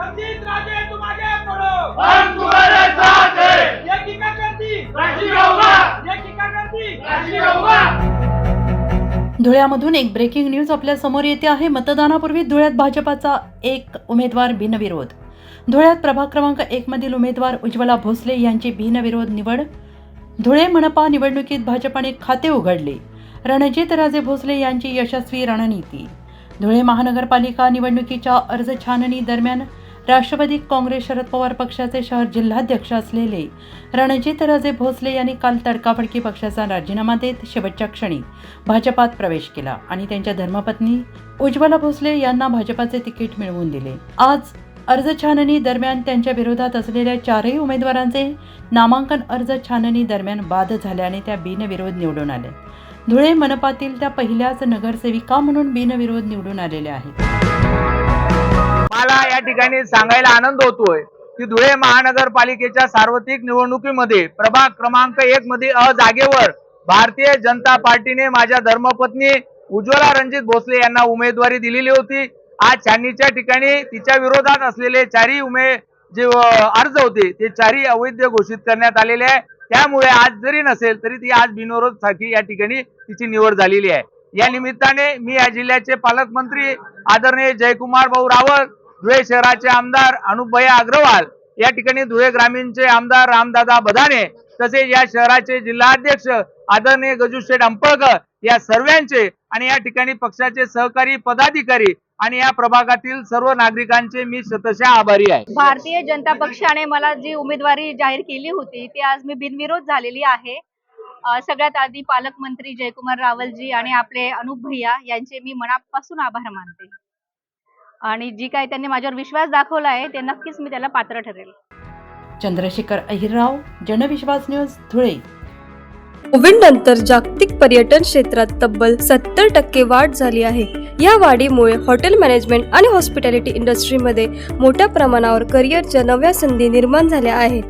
रंजीत राजे तुम आगे बढ़ो हम तुम्हारे साथ हैं। ये की क्या करती। राजी रहूंगा ये की क्या करती। राजी रहूंगा धुळ्यामधून एक ब्रेकिंग न्यूज आपल्यासमोर येते आहे. मतदानापूर्वी धुळ्यात भाजपाचा एक उमेदवार बिनविरोध. धुळ्यात प्रभाग क्रमांक एक मधील उमेदवार उज्ज्वला भोसले यांची बिनविरोध निवड. धुळे मनपा निवडणुकीत भाजपाने खाते उघडले. रणजित राजे भोसले यांची यशस्वी रणनीती. धुळे महानगरपालिका निवडणुकीच्या अर्ज छाननी दरम्यान राष्ट्रवादी काँग्रेस शरद पवार पक्षाचे शहर जिल्हाध्यक्ष असलेले रणजित राजे भोसले यांनी काल तडकाफडकी पक्षाचा राजीनामा देत शेवटच्या क्षणी भाजपात प्रवेश केला आणि त्यांच्या धर्मपत्नी उज्ज्वला भोसले यांना भाजपाचे तिकीट मिळवून दिले. आज अर्ज छाननी दरम्यान त्यांच्या विरोधात असलेल्या चारही उमेदवारांचे नामांकन अर्ज छाननी दरम्यान बाद झाल्याने त्या बिनविरोध निवडून आले धुळे मनपातील त्या पहिल्याच नगरसेविका म्हणून बिनविरोध निवडून आलेल्या आहेत. मला या ठिकाणी सांगायला आनंद होतोय की धुळे महानगरपालिकेच्या सार्वत्रिक निवडणुकीमध्ये प्रभाग क्रमांक एक मध्ये अ जागेवर भारतीय जनता पार्टीने माझ्या धर्मपत्नी उज्ज्वला रणजित भोसले यांना उमेदवारी दिलेली होती. आज छाननीच्या ठिकाणी तिच्या विरोधात असलेले चारही उमे जे अर्ज होते ते चारही अवैध घोषित करण्यात आलेले आहे. त्यामुळे आज जरी नसेल तरी ती आज बिनविरोधसाठी या ठिकाणी तिची निवड झालेली आहे. या निमित्ताने मी या जिल्ह्याचे पालकमंत्री आदरणीय जयकुमार भाऊ रावत धुळे शहराचे आमदार अनुपया अग्रवाल या ठिकाणी धुळे ग्रामीणचे आमदार रामदादा बदाने तसेच या शहराचे जिल्हाध्यक्ष आदरणीय गजूशेठ अंपळकर या सर्वांचे आणि या ठिकाणी पक्षाचे सहकारी पदाधिकारी आणि या प्रभागातील सर्व नागरिकांचे मी शतशः आभारी आहे. भारतीय जनता पक्षाने मला जी उमेदवारी जाहीर केली होती ती आज मी बिनविरोध झालेली आहे. सगळ्यात आधी पालकमंत्री जयकुमार रावलजी आणि आपले अनुप भैया यांचे मी मनापासून आभार मानते. आणि जी काही त्यांनी माझ्यावर विश्वास दाखवला आहे ते नक्कीच मी त्याला पात्र ठरेल. चंद्रशेखर अहिरराव जनविश्वास न्यूज धुळे. कोविड नंतर जागतिक पर्यटन क्षेत्रात तब्बल सत्तर टक्के वाढ झाली आहे. या वाढीमुळे हॉटेल मॅनेजमेंट आणि हॉस्पिटॅलिटी इंडस्ट्रीमध्ये मोठ्या प्रमाणावर करिअरच्या नव्या संधी निर्माण झाल्या आहेत.